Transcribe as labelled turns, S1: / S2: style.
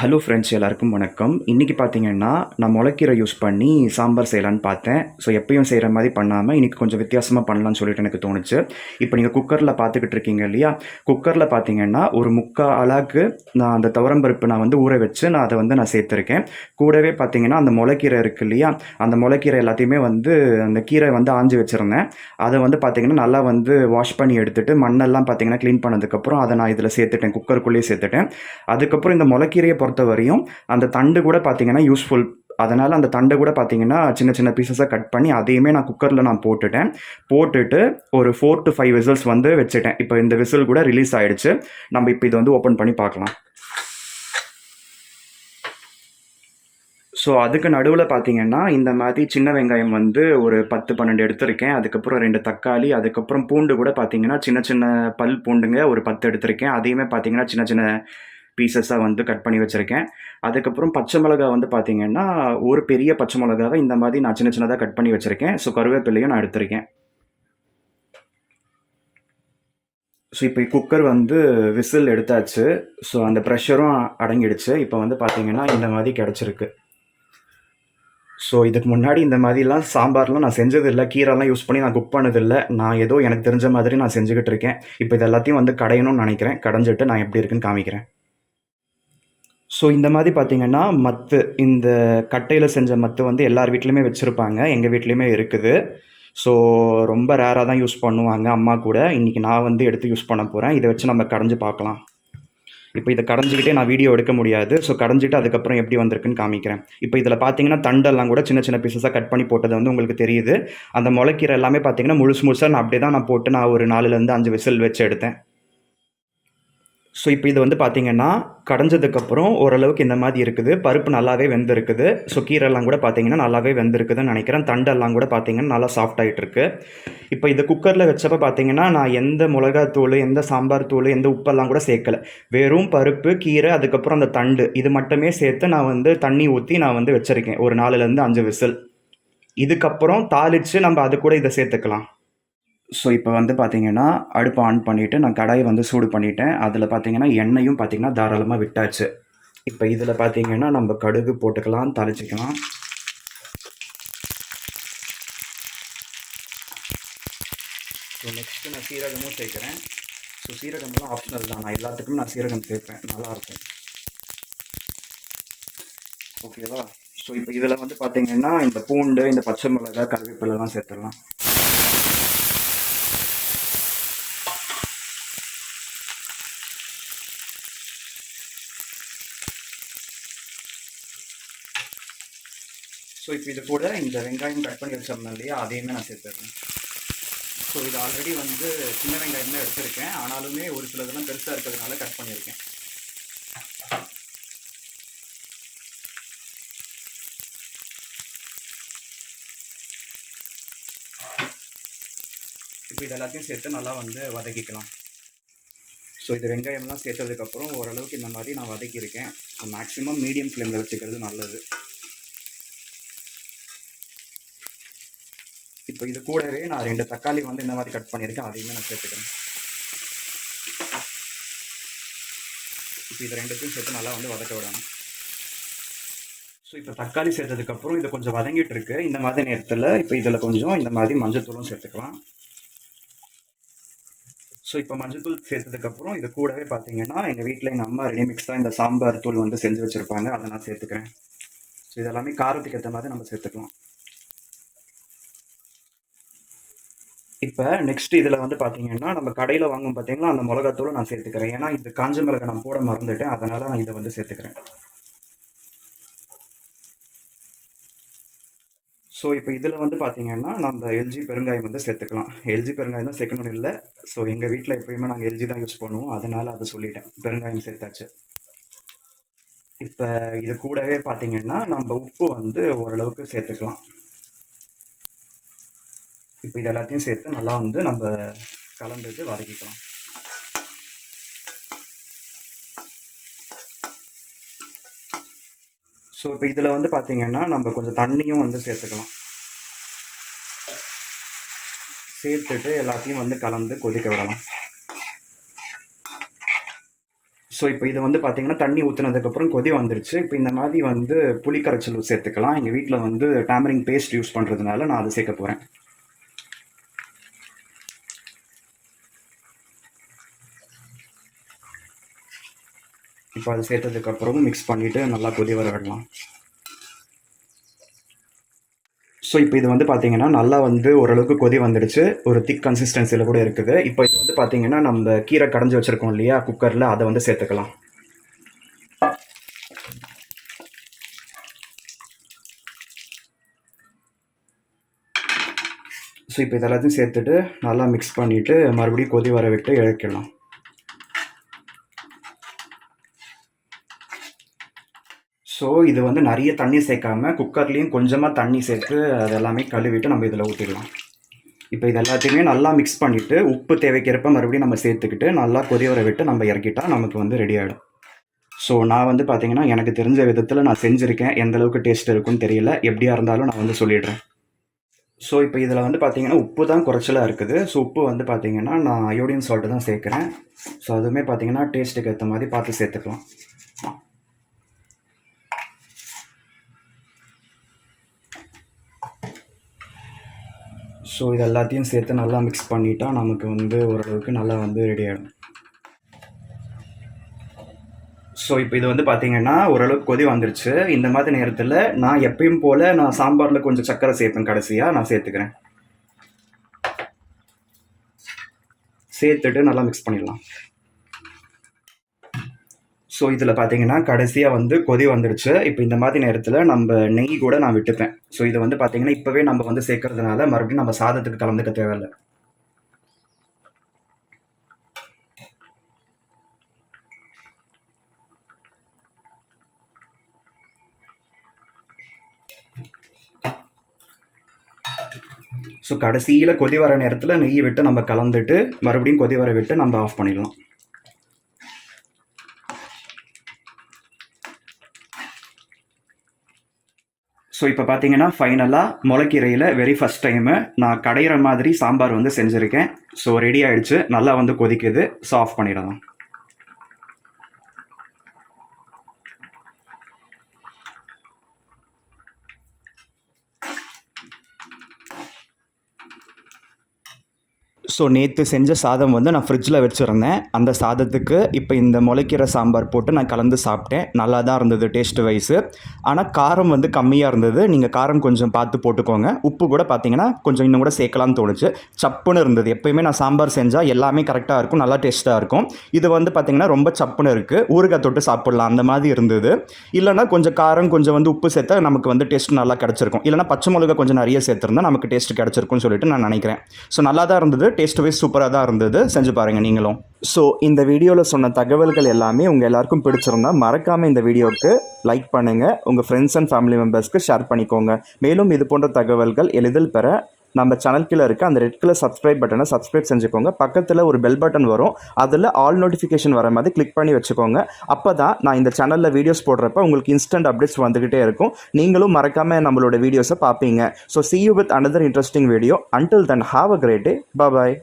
S1: Hello friends எல்லாருக்கும் வணக்கம். இன்றைக்கி பார்த்தீங்கன்னா நான் முளைக்கீரை யூஸ் பண்ணி சாம்பார் செய்யலான்னு பார்த்தேன். ஸோ எப்பயும் செய்கிற மாதிரி பண்ணாமல் இன்றைக்கி கொஞ்சம் வித்தியாசமாக பண்ணலான்னு சொல்லிட்டு எனக்கு தோணுச்சு. இப்போ நீங்கள் குக்கரில் பார்த்துக்கிட்டு இருக்கீங்க இல்லையா? குக்கரில் பார்த்தீங்கன்னா ஒரு முக்கால் அளாக்கு நான் அந்த துவரம்பருப்பு நான் வந்து ஊற வச்சு நான் அதை வந்து நான் சேர்த்துருக்கேன். கூடவே பார்த்தீங்கன்னா அந்த முளைக்கீரை இருக்குது இல்லையா? அந்த முளைக்கீரை எல்லாத்தையுமே வந்து அந்த கீரை வந்து ஆஞ்சு வச்சுருந்தேன். அதை வந்து பார்த்தீங்கன்னா நல்லா வந்து வாஷ் பண்ணி எடுத்துகிட்டு மண்ணெல்லாம் பார்த்தீங்கன்னா க்ளீன் பண்ணதுக்கப்புறம் அதை நான் இதில் சேர்த்துட்டேன். குக்கருக்குள்ளேயே சேர்த்துட்டேன். அதுக்கப்புறம் இந்த முளைக்கீரையை பொறுத்த வரையும் அந்த தண்டு கூட பார்த்தீங்கன்னா யூஸ்ஃபுல் அதனால் அந்த தண்டை கூட பார்த்தீங்கன்னா சின்ன சின்ன பீசஸாக கட் பண்ணி அதையுமே நான் குக்கரில் நான் போட்டுட்டேன். போட்டுட்டு ஒரு ஃபோர் டு ஃபைவ் விசில்ஸ் வந்து வச்சுட்டேன். இப்போ இந்த விசில் கூட ரிலீஸ் ஆகிடுச்சு நம்ம இப்போ இதை வந்து ஓப்பன் பண்ணி பார்க்கலாம். ஸோ அதுக்கு நடுவில் பார்த்தீங்கன்னா இந்த மாதிரி சின்ன வெங்காயம் வந்து ஒரு பத்து பன்னெண்டு எடுத்திருக்கேன். அதுக்கப்புறம் ரெண்டு தக்காளி அதுக்கப்புறம் பூண்டு கூட பார்த்தீங்கன்னா சின்ன சின்ன பல் பூண்டுங்க ஒரு பத்து எடுத்திருக்கேன். அதையுமே பார்த்தீங்கன்னா சின்ன சின்ன பீசஸாக வந்து கட் பண்ணி வச்சுருக்கேன். அதுக்கப்புறம் பச்சை மிளகா வந்து பார்த்தீங்கன்னா ஒரு பெரிய பச்சை மிளகாவை இந்த மாதிரி நான் சின்ன சின்னதாக கட் பண்ணி வச்சுருக்கேன். ஸோ கருவேப்பிலையும் நான் எடுத்திருக்கேன். ஸோ இப்போ குக்கர் வந்து விசில் எடுத்தாச்சு. ஸோ அந்த ப்ரெஷரும் அடங்கிடுச்சு. இப்போ வந்து பார்த்தீங்கன்னா இந்த மாதிரி கிடச்சிருக்கு. ஸோ இதுக்கு முன்னாடி இந்த மாதிரிலாம் சாம்பார்லாம் நான் செஞ்சதில்லை. கீரைலாம் யூஸ் பண்ணி நான் குக் பண்ணதில்லை. நான் ஏதோ எனக்கு தெரிஞ்ச மாதிரி நான் செஞ்சுக்கிட்டு இருக்கேன். இப்போ இது எல்லாத்தையும் வந்து கடையணும்னு நினைக்கிறேன். கடைஞ்சிட்டு நான் எப்படி இருக்குன்னு காமிக்கிறேன். ஸோ இந்த மாதிரி பார்த்தீங்கன்னா மத்து இந்த கட்டையில் செஞ்ச மத்து வந்து எல்லார் வீட்லேயுமே வச்சுருப்பாங்க. எங்கள் வீட்லேயுமே இருக்குது. ஸோ ரொம்ப ரேராக தான் யூஸ் பண்ணுவாங்க அம்மா கூட. இன்றைக்கி நான் வந்து எடுத்து யூஸ் பண்ண போகிறேன் இதை வச்சு நம்ம கடைஞ்சு பார்க்கலாம். இப்போ இதை கடைஞ்சிக்கிட்டே நான் வீடியோ எடுக்க முடியாது. ஸோ கடைஞ்சிட்டு அதுக்கப்புறம் எப்படி வந்திருக்குன்னு காமிக்கிறேன். இப்போ இதில் பார்த்தீங்கன்னா தண்டெல்லாம் கூட சின்ன சின்ன பீசஸாக கட் பண்ணி போட்டது வந்து உங்களுக்கு தெரியுது. அந்த முளைக்கீரை எல்லாமே பார்த்தீங்கன்னா முழுசு முழுசாக நான் அப்படியே தான் நான் போட்டு நான் ஒரு நாலுலேருந்து அஞ்சு விசில் வச்சு எடுத்தேன். ஸோ இப்போ இது வந்து பார்த்தீங்கன்னா கடைஞ்சதுக்கப்புறம் ஓரளவுக்கு இந்த மாதிரி இருக்குது. பருப்பு நல்லாவே வெந்திருக்குது. ஸோ கீரைலாம் கூட பார்த்தீங்கன்னா நல்லாவே வெந்திருக்குதுன்னு நினைக்கிறேன். தண்டெல்லாம் கூட பார்த்தீங்கன்னா நல்லா சாஃப்ட் ஆகிட்டுருக்கு இப்போ இது குக்கரில் வச்சப்போ பார்த்தீங்கன்னா நான் எந்த மிளகாத்தூள் எந்த சாம்பார் தூள் எந்த உப்பெல்லாம் கூட சேர்க்கல. வெறும் பருப்பு கீரை அதுக்கப்புறம் அந்த தண்டு இது மட்டுமே சேர்த்து நான் வந்து தண்ணி ஊற்றி நான் வந்து வச்சுருக்கேன். ஒரு நாலுலேருந்து அஞ்சு விசில். இதுக்கப்புறம் தாளித்து நம்ம அது கூட இதை சேர்த்துக்கலாம். ஸோ இப்போ வந்து பார்த்தீங்கன்னா அடுப்பை ஆன் பண்ணிவிட்டு நான் கடாயை வந்து சூடு பண்ணிட்டேன். அதில் பார்த்தீங்கன்னா எண்ணெயும் பார்த்தீங்கன்னா தாராளமாக விட்டாச்சு. இப்போ இதில் பார்த்தீங்கன்னா நம்ம கடுகு போட்டுக்கலாம் தாளிச்சிக்கலாம் ஸோ நெக்ஸ்ட்டு நான் சீரகமும் சேர்க்குறேன். ஸோ சீரகம்லாம் ஆப்ஷனல் தான். நான் எல்லாத்துக்கும் நான் சீரகம் சேர்ப்பேன். நல்லாயிருக்கும். ஓகேவா ஸோ இப்போ இதில் வந்து பார்த்தீங்கன்னா இந்த பூண்டு இந்த பச்சை மிளகாய் கருவேப்பிலெல்லாம் சேர்த்துடலாம். ஸோ இப்போ இது கூட இந்த வெங்காயம் கட் பண்ணி வச்சிருந்தேன் இல்லையா அதையுமே நான் சேர்த்துருக்கேன் ஸோ இது ஆல்ரெடி வந்து சின்ன வெங்காயம் தான் எடுத்திருக்கேன். ஆனாலுமே ஒரு சில இதெல்லாம் பெருசாக இருக்கிறதுனால கட் பண்ணியிருக்கேன். இப்போ இது எல்லாத்தையும் சேர்த்து நல்லா வந்து வதக்கிக்கலாம். ஸோ இது வெங்காயம்லாம் சேர்த்ததுக்கப்புறம் ஓரளவுக்கு இந்த மாதிரி நான் வதக்கியிருக்கேன். ஸோ மேக்ஸிமம் மீடியம் ஃப்ளேமில் வச்சுக்கிறது நல்லது. இப்போ இது கூடவே நான் ரெண்டு தக்காளி வந்து இந்த மாதிரி கட் பண்ணியிருக்கேன் அதையுமே நான் சேர்த்துக்கிறேன். இப்போ இது ரெண்டுத்தையும் சேர்த்து நல்லா வந்து வதக்க விடணும். ஸோ இப்போ தக்காளி சேர்த்ததுக்கப்புறம் இது கொஞ்சம் வதங்கிட்டு இருக்கு. இந்த மாதிரி நேரத்தில் இப்போ இதில் கொஞ்சம் இந்த மாதிரி மஞ்சத்தூளும் சேர்த்துக்கலாம். ஸோ இப்போ மஞ்சத்தூள் சேர்த்ததுக்கப்புறம் இது கூடவே பார்த்தீங்கன்னா எங்கள் வீட்டில் எங்கள் அம்மா ரெடிமிக்ஸ் தான் இந்த சாம்பார் தூள் வந்து செஞ்சு வச்சுருப்பாங்க. அதை நான் சேர்த்துக்கிறேன். ஸோ இதெல்லாமே காரத்துக்கு ஏற்ற மாதிரி நம்ம சேர்த்துக்கலாம். இப்போ நெக்ஸ்ட் இதில் வந்து பார்த்தீங்கன்னா நம்ம கடையில் வாங்கும் பார்த்தீங்கன்னா அந்த மிளகாத்தூளை நான் சேர்த்துக்கிறேன். ஏன்னா இது காஞ்ச மிளகா நான் போட மறந்துட்டேன். அதனால் நான் இதை வந்து சேர்த்துக்கிறேன். ஸோ இப்போ இதில் வந்து பார்த்தீங்கன்னா நம்ம எல்ஜி பெருங்காயம் வந்து சேர்த்துக்கலாம். எல்ஜி பெருங்காயம் தான் சேர்க்கணும்னு இல்லை. ஸோ எங்கள் வீட்டில் எப்பயுமே நாங்கள் எல்ஜி தான் யூஸ் பண்ணுவோம். அதனால் அதை சொல்லிட்டேன். பெருங்காயம் சேர்த்தாச்சு. இப்போ இது கூடவே பார்த்தீங்கன்னா நம்ம உப்பு வந்து ஓரளவுக்கு சேர்த்துக்கலாம். இப்போ இது எல்லாத்தையும் சேர்த்து நல்லா வந்து நம்ம கலந்துட்டு வதக்கிக்கலாம். ஸோ இப்போ இதில் வந்து பார்த்தீங்கன்னா நம்ம கொஞ்சம் தண்ணியும் வந்து சேர்த்துக்கலாம். சேர்த்துட்டு எல்லாத்தையும் வந்து கலந்து கொதிக்க விடலாம். ஸோ இப்போ இது வந்து பார்த்தீங்கன்னா தண்ணி ஊற்றுனதுக்கப்புறம் கொதி வந்துருச்சு. இப்போ இந்த மாதிரி வந்து புளிக்கரைச்சல் சேர்த்துக்கலாம். எங்கள் வீட்டில் வந்து டேமரிங் பேஸ்ட் யூஸ் பண்ணுறதுனால நான் அதை சேர்க்க போகிறேன் இப்போ அது சேர்த்ததுக்கப்புறம் மிக்ஸ் பண்ணிவிட்டு நல்லா கொதி வர விடலாம். ஸோ இப்போ இது வந்து பார்த்தீங்கன்னா நல்லா வந்து ஓரளவுக்கு கொதி வந்துடுச்சு. ஒரு திக் கன்சிஸ்டன்சியில் கூட இருக்குது. இப்போ இது வந்து பார்த்தீங்கன்னா நம்ம கீரை கடைஞ்சி வச்சுருக்கோம் இல்லையா? குக்கரில் அதை வந்து சேர்த்துக்கலாம். ஸோ இப்போ இதெல்லாத்தையும் சேர்த்துட்டு நல்லா மிக்ஸ் பண்ணிவிட்டு மறுபடியும் கொதி வர விட்டு இறக்கிடலாம். ஸோ இது வந்து நிறைய தண்ணி சேர்க்காம குக்கர்லேயும் கொஞ்சமாக தண்ணி சேர்த்து அது எல்லாமே கழுவிட்டு நம்ம இதில் ஊற்றிடலாம் இப்போ இது எல்லாத்தையுமே நல்லா மிக்ஸ் பண்ணிவிட்டு உப்பு தேவைக்கிறப்ப மறுபடியும் நம்ம சேர்த்துக்கிட்டு நல்லா கொதி வர விட்டு நம்ம இறக்கிட்டால் நமக்கு வந்து ரெடி ஆகிடும் ஸோ நான் வந்து பார்த்தீங்கன்னா எனக்கு தெரிஞ்ச விதத்தில் நான் செஞ்சுருக்கேன். எந்த அளவுக்கு டேஸ்ட் இருக்குன்னு தெரியல. எப்படியா இருந்தாலும் நான் வந்து சொல்லிடுறேன். ஸோ இப்போ இதில் வந்து பார்த்தீங்கன்னா உப்பு தான் குறைச்சலாக இருக்குது. ஸோ உப்பு வந்து பார்த்தீங்கன்னா நான் அயோடின் சால்ட்டு தான் சேர்க்குறேன். ஸோ அதுவுமே பார்த்தீங்கன்னா டேஸ்ட்டுக்கு ஏற்ற மாதிரி பார்த்து சேர்த்துக்கலாம். ஸோ இது எல்லாத்தையும் சேர்த்து நல்லா மிக்ஸ் பண்ணிட்டா நமக்கு வந்து ஓரளவுக்கு நல்லா வந்து ரெடி ஆகிடும் ஸோ இப்போ இது வந்து பார்த்தீங்கன்னா ஓரளவுக்கு கொதி வந்துருச்சு. இந்த மாதிரி நேரத்தில் நான் எப்பயும் போல் நான் சாம்பாரில் கொஞ்சம் சர்க்கரை சேர்ப்பேன் கடைசியாக நான் சேர்த்துக்கிறேன். சேர்த்துட்டு நல்லா மிக்ஸ் பண்ணிடலாம். ஸோ இதில் பார்த்தீங்கன்னா கடைசியாக வந்து கொதி வந்துடுச்சு. இப்போ இந்த மாதிரி நேரத்தில் நம்ம நெய் கூட நான் விட்டுப்பேன். ஸோ இதை வந்து பார்த்தீங்கன்னா இப்போவே நம்ம வந்து சேர்க்கறதுனால மறுபடியும் நம்ம சாதத்துக்கு கலந்துக்க தேவையில்லை. ஸோ கடைசியில் கொதி வர நேரத்தில் நெய் விட்டு நம்ம கலந்துட்டு மறுபடியும் கொதி வர விட்டு நம்ம ஆஃப் பண்ணிடலாம். ஸோ இப்போ பார்த்தீங்கன்னா ஃபைனலாக முளைக்கீரையில் வெரி ஃபஸ்ட் டைமு நான் கடையிற மாதிரி சாம்பார் வந்து செஞ்சுருக்கேன். ஸோ ரெடி ஆகிடுச்சு நல்லா வந்து கொதிக்குது. ஸோ ஆஃப் பண்ணிடலாம். ஸோ நேற்று செஞ்ச சாதம் வந்து நான் ஃப்ரிட்ஜில் வச்சுருந்தேன். அந்த சாதத்துக்கு இப்போ இந்த முளைக்கீரை சாம்பார் போட்டு நான் கலந்து சாப்பிட்டேன். நல்லா தான் இருந்தது டேஸ்ட் வைஸு ஆனால் காரம் வந்து கம்மியாக இருந்தது. நீங்கள் காரம் கொஞ்சம் பார்த்து போட்டுக்கோங்க. உப்பு கூட பார்த்தீங்கன்னா கொஞ்சம் இன்னும் கூட சேர்க்கலாம்னு தோணுச்சு. சப்புன்னு இருந்தது. எப்பயுமே நான் சாம்பார் செஞ்சால் எல்லாமே கரெக்டாக இருக்கும். நல்லா டேஸ்ட்டாக இருக்கும். இது வந்து பார்த்தீங்கன்னா ரொம்ப சப்புன்னு இருக்குது ஊறுகாய் தொட்டு சாப்பிட்லாம். அந்த மாதிரி இருந்தது. இல்லைனா கொஞ்சம் காரம் கொஞ்சம் வந்து உப்பு சேர்த்தா நமக்கு வந்து டேஸ்ட் நல்லா கிடச்சிருக்கும். இல்லைனா பச்சை மிளகா கொஞ்சம் நிறைய சேர்த்துருந்தா நமக்கு டேஸ்ட் கிடச்சிருக்கும்னு சொல்லிட்டு நான் நினைக்கிறேன். ஸோ நல்லா தான் இருந்தது. டேஸ்ட் வைஸ் சூப்பராக தான் இருந்தது. செஞ்சு பாருங்கள் நீங்களும். ஸோ இந்த வீடியோவில் சொன்ன தகவல்கள் எல்லாமே உங்கள் எல்லாருக்கும் பிடிச்சிருந்தா மறக்காமல் இந்த வீடியோவுக்கு லைக் பண்ணுங்கள் உங்கள் ஃப்ரெண்ட்ஸ் அண்ட் ஃபேமிலி மெம்பர்ஸ்க்கு ஷேர் பண்ணிக்கோங்க. மேலும் இது போன்ற தகவல்கள் எளிதில் பெற நம்ம சேனல் கீழே இருக்க அந்த ரெட் கலர் சப்ஸ்கிரைப் பட்டனை சப்ஸ்கிரைப் செஞ்சுக்கோங்க. பக்கத்தில் ஒரு பெல் பட்டன் வரும். அதில் ஆல் நோட்டிஃபிகேஷன் வர மாதிரி கிளிக் பண்ணி வச்சுக்கோங்க. அப்போ தான் நான் இந்த சேனலில் வீடியோஸ் போடுறப்ப உங்களுக்கு இன்ஸ்டன்ட் அப்டேட்ஸ் வந்துக்கிட்டே இருக்கும். நீங்களும் மறக்காமல் நம்மளோட வீடியோஸை பார்ப்பீங்க. So see you with another interesting video until then have a great day bye